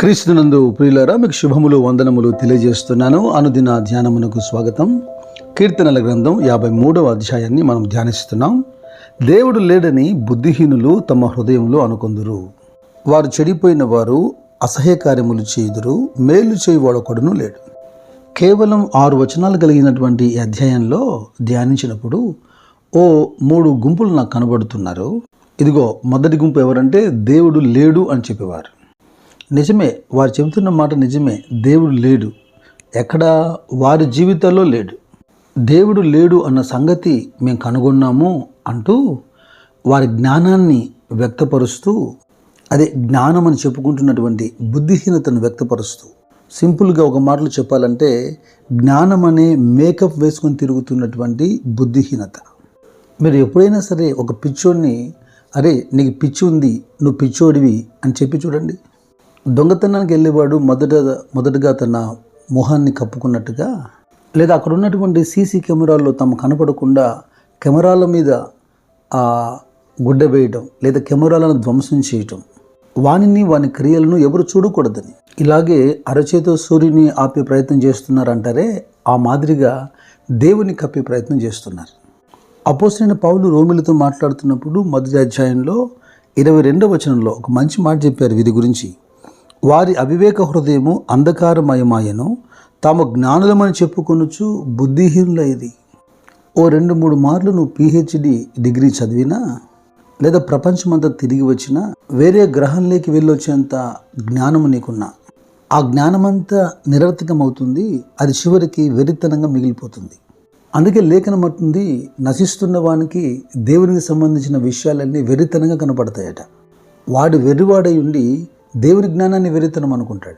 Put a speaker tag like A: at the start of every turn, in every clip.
A: క్రీస్తునందు ప్రియులారా మీకు శుభములు వందనములు తెలియజేస్తున్నాను. అనుదిన ధ్యానమునకు స్వాగతం. కీర్తనల గ్రంథం యాభై మూడవ అధ్యాయాన్ని మనం ధ్యానిస్తున్నాం. దేవుడు లేడని బుద్ధిహీనులు తమ హృదయంలో అనుకొందురు. వారు చెడిపోయిన వారు అసహ్య కార్యములు చేయుదురు. మేలు చేయువాడొకడును లేడు. కేవలం ఆరు వచనాలు కలిగినటువంటి ఈ అధ్యాయంలో ధ్యానించినప్పుడు ఓ మూడు గుంపులు నాకు కనబడుతున్నారు. ఇదిగో మొదటి గుంపు ఎవరంటే దేవుడు లేడు అని చెప్పేవారు. నిజమే వారు చెబుతున్న మాట నిజమే దేవుడు లేడు. ఎక్కడ వారి జీవితాల్లో లేడు. దేవుడు లేడు అన్న సంగతి మేము కనుగొన్నాము అంటూ వారి జ్ఞానాన్ని వ్యక్తపరుస్తూ అదే జ్ఞానం అని చెప్పుకుంటున్నటువంటి బుద్ధిహీనతను వ్యక్తపరుస్తూ సింపుల్గా ఒక మాటలు చెప్పాలంటే జ్ఞానం అనే మేకప్ వేసుకొని తిరుగుతున్నటువంటి బుద్ధిహీనత. మీరు ఎప్పుడైనా సరే ఒక పిచ్చోడిని అరే నీకు పిచ్చి ఉంది నువ్వు పిచ్చోడివి అని చెప్పి చూడండి. దొంగతనానికి వెళ్ళేవాడు మొదట మొదటగా తన మొహాన్ని కప్పుకున్నట్టుగా లేదా అక్కడ ఉన్నటువంటి సీసీ కెమెరాల్లో తమ కనపడకుండా కెమెరాల మీద ఆ గుడ్డ వేయటం లేదా కెమెరాలను ధ్వంసం చేయటం. వానిని వాని క్రియలను ఎవరు చూడకూడదని. ఇలాగే అరచేతో సూర్యుని ఆపే ప్రయత్నం చేస్తున్నారంటారే ఆ మాదిరిగా దేవుని కప్పే ప్రయత్నం చేస్తున్నారు. అపోసరైన పౌలు రోమిలతో మాట్లాడుతున్నప్పుడు మొదటి అధ్యాయంలో ఇరవై రెండవ వచనంలో ఒక మంచి మాట చెప్పారు వీరి గురించి. వారి అవివేక హృదయము అంధకారమయమాయను. తాము జ్ఞానులమని చెప్పుకొనుచు బుద్ధిహీనులైది ఓ రెండు మూడు మార్లు నువ్వు పిహెచ్డి డిగ్రీ చదివినా లేదా ప్రపంచమంతా తిరిగి వచ్చినా వేరే గ్రహంలోకి వెళ్ళొచ్చేంత జ్ఞానము నీకున్నా. ఆ జ్ఞానమంతా నిరర్థకమవుతుంది అది చివరికి వెరితనంగా మిగిలిపోతుంది. అందుకే లేఖనం అంటుంది నశిస్తున్న వానికి దేవునికి సంబంధించిన విషయాలన్నీ వెరితనంగా కనపడతాయట. వాడు వెర్రివాడై ఉండి దేవుని జ్ఞానాన్ని వెరితనం అనుకుంటాడు.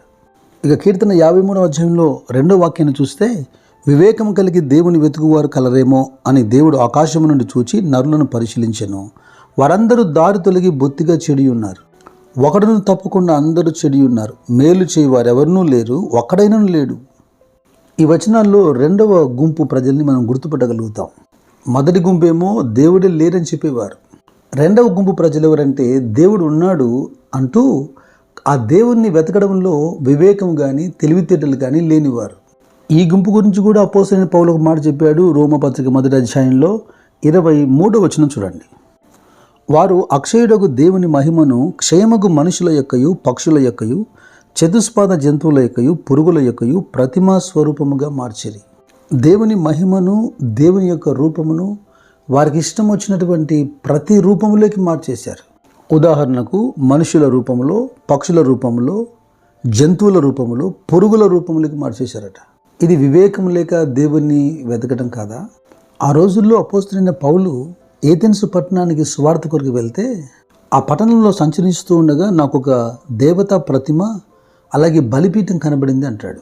A: ఇక కీర్తన యాభై మూడవ అధ్యాయంలో రెండో వాక్యాన్ని చూస్తే వివేకం కలిగి దేవుని వెతుకువారు కలరేమో అని దేవుడు ఆకాశం నుండి చూచి నరులను పరిశీలించెను. వారందరూ దారి తొలగి బొత్తిగా చెడి ఉన్నారు. ఒకడును తప్పకుండా అందరూ చెడి ఉన్నారు. మేలు చేయి వారెవరనూ లేరు ఒక్కడైనా లేడు. ఈ వచనాల్లో రెండవ గుంపు ప్రజల్ని మనం గుర్తుపట్టగలుగుతాం. మొదటి గుంపేమో దేవుడే లేరని చెప్పేవారు. రెండవ గుంపు ప్రజలు ఎవరంటే దేవుడు ఉన్నాడు అంటూ ఆ దేవుణ్ణి వెతకడంలో వివేకం కానీ తెలివితేటలు కానీ లేనివారు. ఈ గుంపు గురించి కూడా అపోసైన పౌలు ఒక మాట చెప్పాడు రోమపత్రిక మొదటి అధ్యాయంలో ఇరవై మూడో వచనం చూడండి. వారు అక్షయుడకు దేవుని మహిమను క్షేమకు మనుషుల యొక్కయు పక్షుల యొక్కయు చతుస్పాద జంతువుల యొక్కయు పురుగుల యొక్కయు ప్రతిమా స్వరూపముగా మార్చిరి. దేవుని మహిమను దేవుని యొక్క రూపమును వారికి ఇష్టం వచ్చినటువంటి ప్రతి రూపములోకి మార్చేశారు. ఉదాహరణకు మనుషుల రూపంలో పక్షుల రూపంలో జంతువుల రూపంలో పురుగుల రూపంలోకి మార్చేశారట. ఇది వివేకం లేక దేవుణ్ణి వెతకడం కాదా? ఆ రోజుల్లో అపోస్తున్న పౌలు ఏథెన్స్ పట్టణానికి సువార్త కొరకు వెళ్తే ఆ పట్టణంలో సంచరిస్తూ ఉండగా నాకు ఒక దేవతా ప్రతిమ అలాగే బలిపీఠం కనబడింది అంటాడు.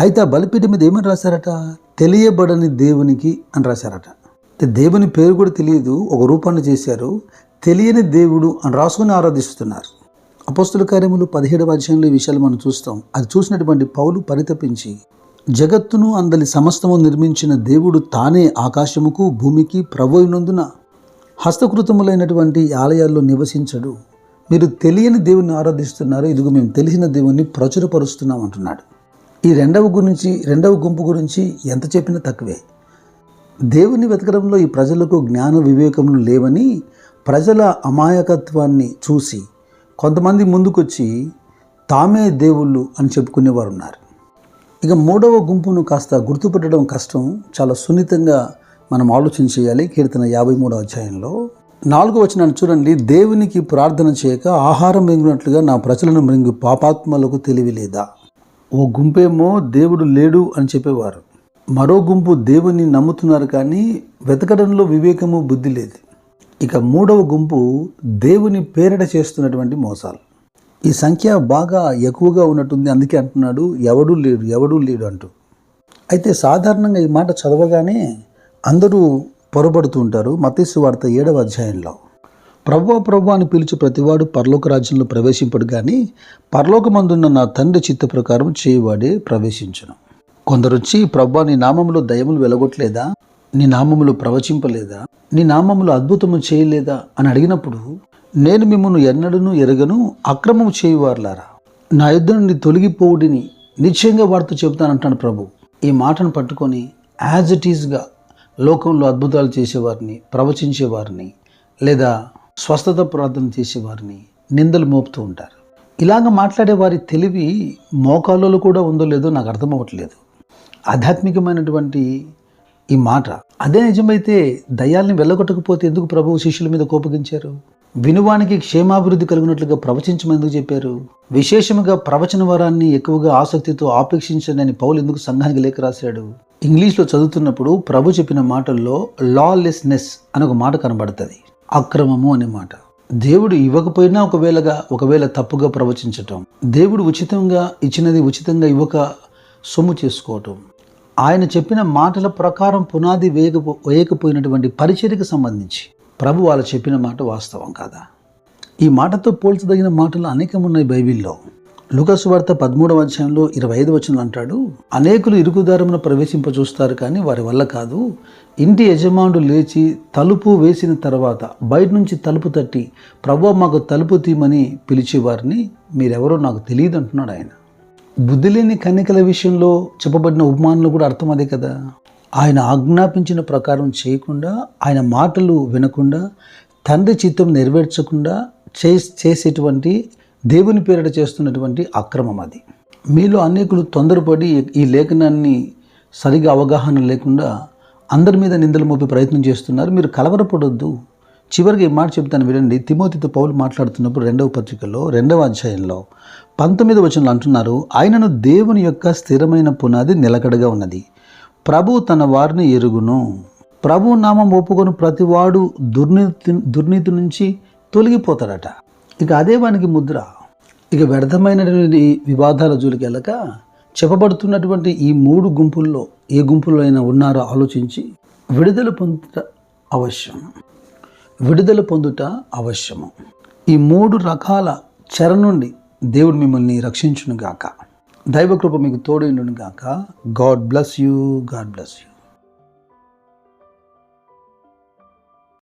A: అయితే ఆ బలిపీఠం మీద ఏమని రాశారట? తెలియబడని దేవునికి అని రాశారట. దేవుని పేరు కూడా తెలియదు ఒక రూపాన్ని చేశారు. తెలియని దేవుడు అని రాసుకుని ఆరాధిస్తున్నారు. అపస్తుల కార్యములు పదిహేడవ అధ్యాయంలో ఈ విషయాలు మనం చూస్తాం. అది చూసినటువంటి పౌలు పరితపించి జగత్తును అందలి సమస్తము నిర్మించిన దేవుడు తానే ఆకాశముకు భూమికి ప్రభువునందున హస్తకృతములైనటువంటి ఆలయాల్లో నివసించడు. మీరు తెలియని దేవుని ఆరాధిస్తున్నారు ఇదిగో మేము తెలిసిన దేవుణ్ణి ప్రచురపరుస్తున్నాం అంటున్నాడు. ఈ రెండవ గురించి రెండవ గుంపు గురించి ఎంత చెప్పినా తక్కువే. దేవుని వెతకడంలో ఈ ప్రజలకు జ్ఞాన వివేకములు లేవని ప్రజల అమాయకత్వాన్ని చూసి కొంతమంది ముందుకొచ్చి తామే దేవుళ్ళు అని చెప్పుకునేవారు ఉన్నారు ఇక మూడవ గుంపును కాస్త గుర్తుపెట్టడం కష్టం. చాలా సున్నితంగా మనం ఆలోచన చేయాలి. కీర్తన యాభై మూడవ అధ్యాయంలో నాలుగో వచ్చిన చూడండి. దేవునికి ప్రార్థన చేయక ఆహారం మింగినట్లుగా నా ప్రజలను మృంగు పాపాత్మలకు తెలివి లేదా? ఓ గుంపేమో దేవుడు లేడు అని చెప్పేవారు. మరో గుంపు దేవుని నమ్ముతున్నారు కానీ వెతకడంలో వివేకము బుద్ధి లేదు. ఇక మూడవ గుంపు దేవుని పేరిట చేస్తున్నటువంటి మోసాలు. ఈ సంఖ్య బాగా ఎక్కువగా ఉన్నట్టుంది అందుకే అంటున్నాడు ఎవడూ లేడు ఎవడూ లేడు అంటూ. అయితే సాధారణంగా ఈ మాట చదవగానే అందరూ పొరబడుతూ ఉంటారు. మతీసు వార్త ఏడవ అధ్యాయంలో. ప్రభు ప్రభు అని పిలిచి ప్రతివాడు పరలోక రాజ్యంలో ప్రవేశింపడు కానీ పరలోకమందున్న నా తండ్రి చిత్త ప్రకారం చేయువాడే ప్రవేశించను. కొందరు వచ్చి నీ నామములు దయములు వెలగొట్టలేదా నీ నామములు ప్రవచింపలేదా? నీ నామములు అద్భుతము చేయలేదా? అని అడిగినప్పుడు నేను మిమ్మల్ని ఎన్నడను ఎరగను అక్రమము చేయువారులారా. నా యుద్ధ నుండి తొలగిపోవుడిని నిశ్చయంగా వారితో చెబుతానంటాను ప్రభు. ఈ మాటను పట్టుకొని యాజ్ ఇట్ ఈజ్గా లోకంలో అద్భుతాలు చేసేవారిని ప్రవచించేవారిని లేదా స్వస్థత ప్రార్థన చేసేవారిని నిందలు మోపుతూ ఉంటారు. ఇలాగ మాట్లాడే వారి తెలివి మోకాళ్ళలో కూడా ఉందో లేదో నాకు అర్థం అవ్వట్లేదు ఆధ్యాత్మికమైనటువంటి ఈ మాట. అదే నిజమైతే దయాల్ని వెళ్ళగొట్టకపోతే ఎందుకు ప్రభువు శిష్యుల మీద కోపగించారు? వినువానికి క్షేమాభివృద్ధి కలిగినట్లుగా ప్రవచించమందుకు చెప్పారు? విశేషముగా ప్రవచన వరాన్ని ఎక్కువగా ఆసక్తితో ఆపేక్షించండి అని పౌలు ఎందుకు సంఘానికి లేఖ రాశాడు? ఇంగ్లీష్లో చదువుతున్నప్పుడు ప్రభు చెప్పిన మాటల్లో లాలెస్నెస్ అని ఒక మాట కనబడుతుంది. అక్రమము అనే మాట. దేవుడు ఇవ్వకపోయినా ఒకవేళగా ఒకవేళ తప్పుగా ప్రవచించటం. దేవుడు ఉచితంగా ఇచ్చినది ఉచితంగా ఇవ్వక సొమ్ము చేసుకోవటం. ఆయన చెప్పిన మాటల ప్రకారం పునాది వేయకపో వేయకపోయినటువంటి పరిచర్యకు సంబంధించి ప్రభు వాళ్ళు చెప్పిన మాట వాస్తవం కాదా? ఈ మాటతో పోల్చదగిన మాటలు అనేకం ఉన్నాయి బైబిల్లో. లుకసు వార్త పదమూడవ అధ్యాయంలో ఇరవై ఐదు వచనం అంటాడు అనేకులు ఇరుకుదారమున ప్రవేశింప చూస్తారు కానీ వారి వల్ల కాదు. ఇంటి యజమానుడు లేచి తలుపు వేసిన తర్వాత బయట నుంచి తలుపు తట్టి ప్రభు మాకు తలుపు తీయమని పిలిచేవారిని మీరెవరో నాకు తెలియదు అంటున్నాడు ఆయన. బుద్ధి లేని కన్నికల విషయంలో చెప్పబడిన ఉపమానంలో కూడా అర్థం అదే కదా. ఆయన ఆజ్ఞాపించిన ప్రకారం చేయకుండా ఆయన మాటలు వినకుండా తండ్రి చిత్తం నెరవేర్చకుండా చే చేసేటువంటి దేవుని పేరిట చేస్తున్నటువంటి అక్రమం అది. మీలో అనేకులు తొందరపడి ఈ లేఖనాన్ని సరిగా అవగాహన లేకుండా అందరి మీద నిందలు మోపే ప్రయత్నం చేస్తున్నారు. మీరు కలవరపడొద్దు. చివరికి ఈ మాట చెప్తాను వినండి. తిమోతితో పౌలు మాట్లాడుతున్నప్పుడు రెండవ పత్రికలో రెండవ అధ్యాయంలో పంతొమ్మిది వచనంలో అంటున్నారు ఆయనను దేవుని యొక్క స్థిరమైన పునాది నిలకడగా ఉన్నది. ప్రభు తన వారిని ఎరుగును. ప్రభు నామం ఒప్పుకొని ప్రతివాడు దుర్నీతి దుర్నీతి నుంచి తొలగిపోతాడట. ఇక అదే వానికి ముద్ర. ఇక వ్యర్థమైనటువంటి వివాదాల జోలికి వెళ్ళక చెప్పబడుతున్నటువంటి ఈ మూడు గుంపుల్లో ఏ గుంపుల్లో అయినా ఉన్నారో ఆలోచించి విడుదల పొందుట అవశ్యం. విడుదల పొందుట అవశ్యము. ఈ మూడు రకాల చెర నుండి దేవుడు మిమ్మల్ని రక్షించును గాక దైవకృప మీకు తోడైండును గాక God bless you God bless you.